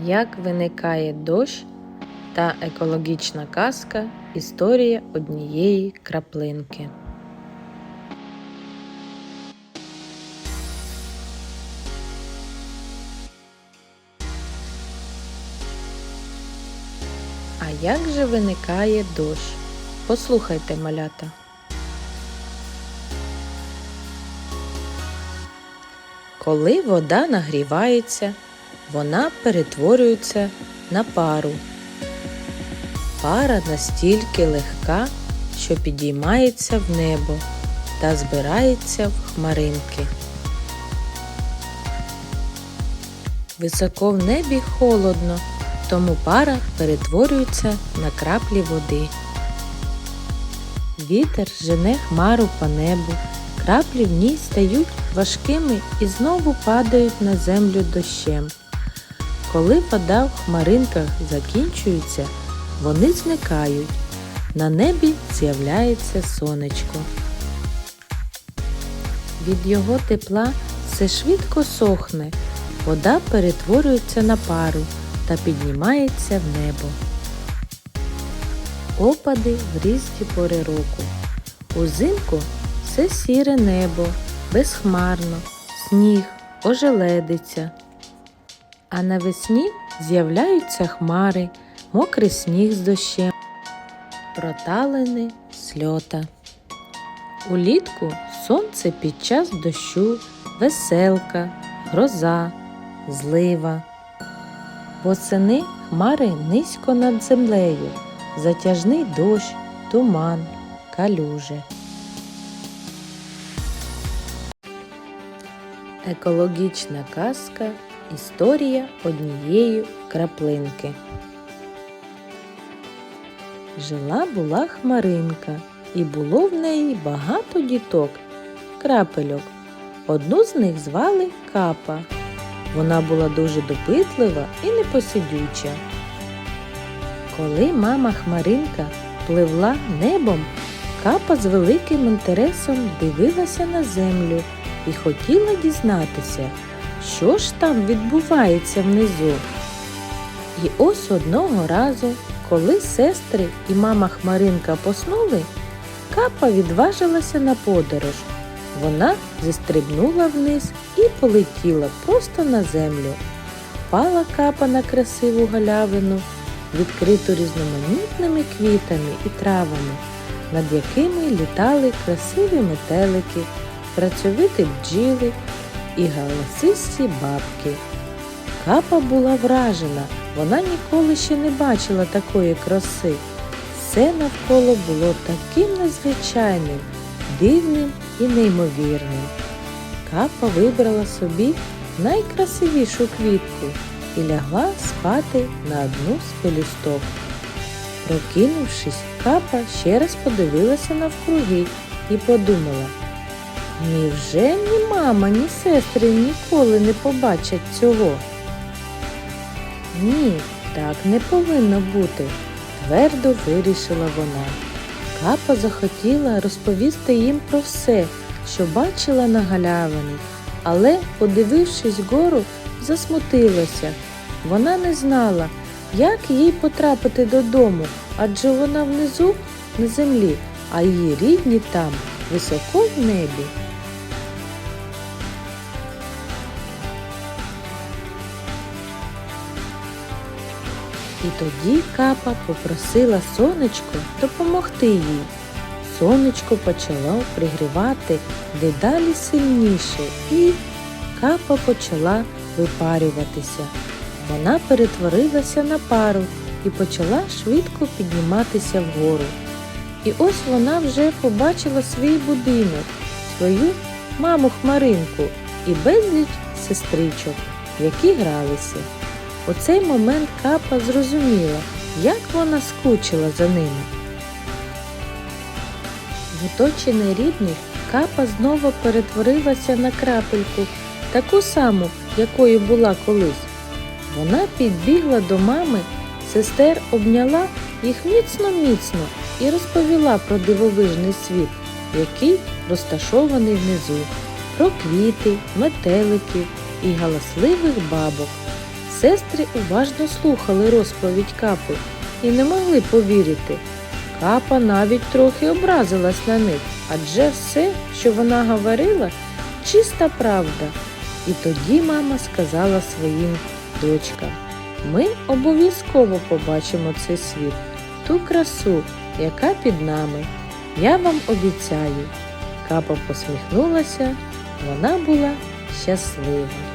Як виникає дощ та екологічна казка Історія однієї краплинки. А як же виникає дощ? Послухайте, малята. Коли вода нагрівається, вона перетворюється на пару. Пара настільки легка, що підіймається в небо та збирається в хмаринки. Високо в небі холодно, тому пара перетворюється на краплі води. Вітер жене хмару по небу, краплі в ній стають важкими і знову падають на землю дощем. Коли вода в хмаринках закінчується, вони зникають. На небі з'являється сонечко. Від його тепла все швидко сохне, вода перетворюється на пару та піднімається в небо. Опади в різні пори року. Узимку все сіре небо, безхмарно, сніг, ожеледиця. А навесні з'являються хмари, мокрий сніг з дощем, проталини сльота. Улітку сонце під час дощу, веселка, гроза, злива. Восени хмари низько над землею, затяжний дощ, туман, калюжи. Екологічна казка Історія однієї краплинки. Жила була хмаринка, і було в неї багато діток, крапельок. Одну з них звали Капа. Вона була дуже допитлива і непосидюча. Коли мама Хмаринка пливла небом, капа з великим інтересом дивилася на землю і хотіла дізнатися, що ж там відбувається внизу. І ось одного разу, коли сестри і мама Хмаринка поснули, капа відважилася на подорож. Вона зістрибнула вниз і полетіла просто на землю. Впала капа на красиву галявину, відкриту різноманітними квітами і травами, над якими літали красиві метелики, працьовиті бджіли і галасисті бабки. Капа була вражена, вона ніколи ще не бачила такої краси. Все навколо було таким незвичайним, дивним і неймовірним. Капа вибрала собі найкрасивішу квітку і лягла спати на одну з пелюсток. Прокинувшись, капа ще раз подивилася навкруги і подумала, невже ні мама, ні сестри ніколи не побачать цього? Ні, так не повинно бути, твердо вирішила вона. Капа захотіла розповісти їм про все, що бачила на галявині, але, подивившись гору, засмутилася. Вона не знала, як їй потрапити додому, адже вона внизу на землі, а її рідні там, високо в небі. І тоді капа попросила сонечко допомогти їй. Сонечко почало пригрівати дедалі сильніше, і капа почала випарюватися. Вона перетворилася на пару і почала швидко підніматися вгору. І ось вона вже побачила свій будинок, свою маму Хмаринку і безліч сестричок, які гралися. У цей момент капа зрозуміла, як вона скучила за ними. В оточенні рідних капа знову перетворилася на крапельку, таку саму, якою була колись. Вона підбігла до мами, сестер обняла їх міцно-міцно і розповіла про дивовижний світ, який розташований внизу, про квіти, метеликів і галасливих бабок. Сестри уважно слухали розповідь капи і не могли повірити. Капа навіть трохи образилась на них, адже все, що вона говорила, чиста правда. І тоді мама сказала своїм дочкам: ми обов'язково побачимо цей світ, ту красу, яка під нами. Я вам обіцяю. Капа посміхнулася, вона була щаслива.